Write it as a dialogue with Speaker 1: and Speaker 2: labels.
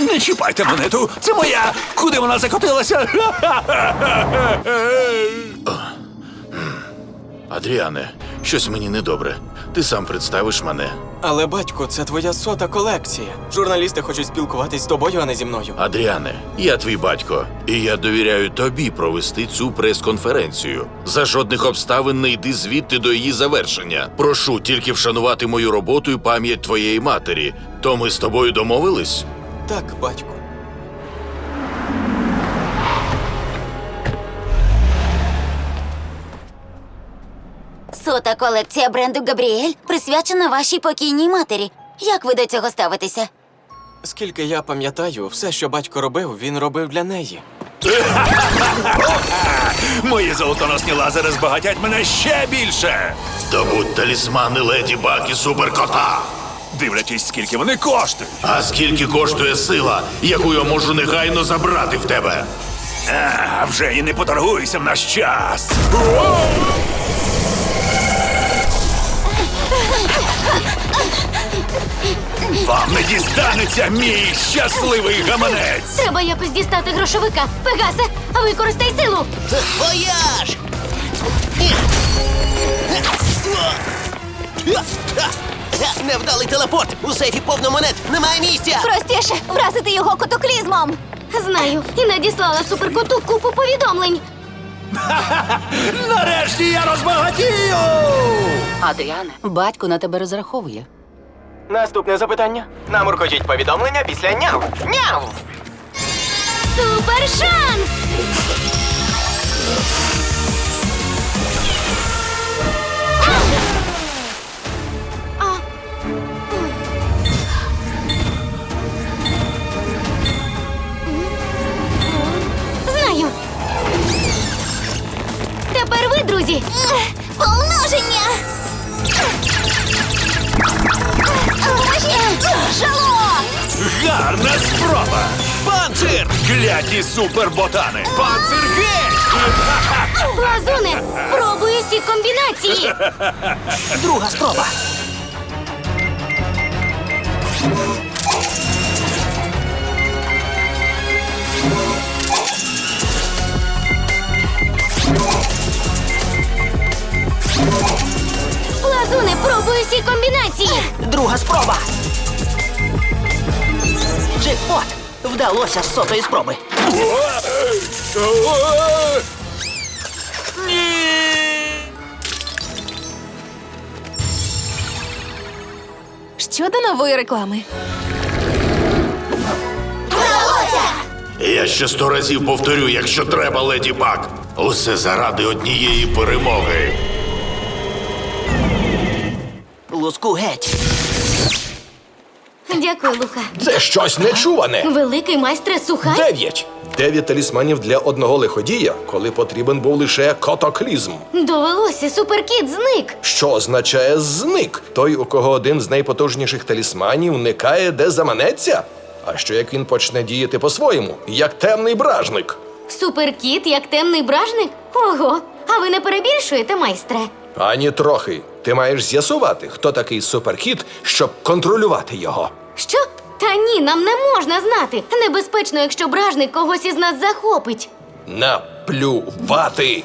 Speaker 1: Не чіпайте монету, це моя. Куди вона закотилася?
Speaker 2: Адріане, щось мені недобре. Ти сам представиш мене.
Speaker 3: Але батько, це твоя сота колекція. Журналісти хочуть спілкуватись з тобою, а не зі мною.
Speaker 2: Адріане, я твій батько, і я довіряю тобі провести цю прес-конференцію. За жодних обставин не йди звідти до її завершення. Прошу тільки вшанувати мою роботу і пам'ять твоєї матері. То ми з тобою домовились?
Speaker 3: Так, батько.
Speaker 4: Сота колекція бренду Габріель присвячена вашій покійній матері. Як ви до цього ставитеся?
Speaker 3: Скільки я пам'ятаю, все, що батько робив, він робив для неї.
Speaker 1: Мої золотоносні лазери збагатять мене ще більше.
Speaker 2: Добудь талісмани леді Баг і суперкота.
Speaker 1: Дивлячись, скільки вони коштують.
Speaker 2: А скільки коштує сила, яку я можу негайно забрати в тебе?
Speaker 1: А, вже і не поторгуйся в наш час. Вам не дістанеться мій щасливий гаманець.
Speaker 5: Треба якось дістати грошовика. Пегасе, використай силу.
Speaker 6: Вояж! Невдалий телепорт! У сейфі повно монет! Немає місця!
Speaker 4: Простіше вразити його котоклізмом.
Speaker 5: Знаю, і надіслала суперкоту купу повідомлень.
Speaker 1: Нарешті я розбагатію.
Speaker 7: Адріане, батько на тебе розраховує.
Speaker 3: Наступне запитання. Намуркотіть повідомлення після няв. Няв!
Speaker 5: Супер друзі.
Speaker 4: Помноження! Жало!
Speaker 1: Гарна спроба.
Speaker 6: Панцир!
Speaker 1: Кляті суперботани. Панцир геть!
Speaker 5: Лазуне, пробуй усі комбінації.
Speaker 6: Друга спроба!
Speaker 5: Пробуй усі комбінації.
Speaker 6: Друга спроба! Джекпот! Вдалося з сотої спроби!
Speaker 8: Щодо нової реклами.
Speaker 2: Я ще сто разів повторю, якщо треба, леді Баг. Усе заради однієї перемоги.
Speaker 6: Луску геть!
Speaker 5: Дякую, Лука.
Speaker 9: Це щось нечуване.
Speaker 5: Великий майстре сухай.
Speaker 9: Дев'ять. Дев'ять талісманів для одного лиходія, коли потрібен був лише котоклізм.
Speaker 5: Довелося, суперкіт зник.
Speaker 9: Що означає зник? Той, у кого один з найпотужніших талісманів, никає, де заманеться? А що як він почне діяти по-своєму, як темний бражник?
Speaker 5: Суперкіт як темний бражник? Ого, а ви не перебільшуєте, майстре?
Speaker 9: Ані трохи. Ти маєш з'ясувати, хто такий суперкіт, щоб контролювати його.
Speaker 5: Що? Та ні, нам не можна знати. Небезпечно, якщо бражник когось із нас захопить.
Speaker 9: Наплювати.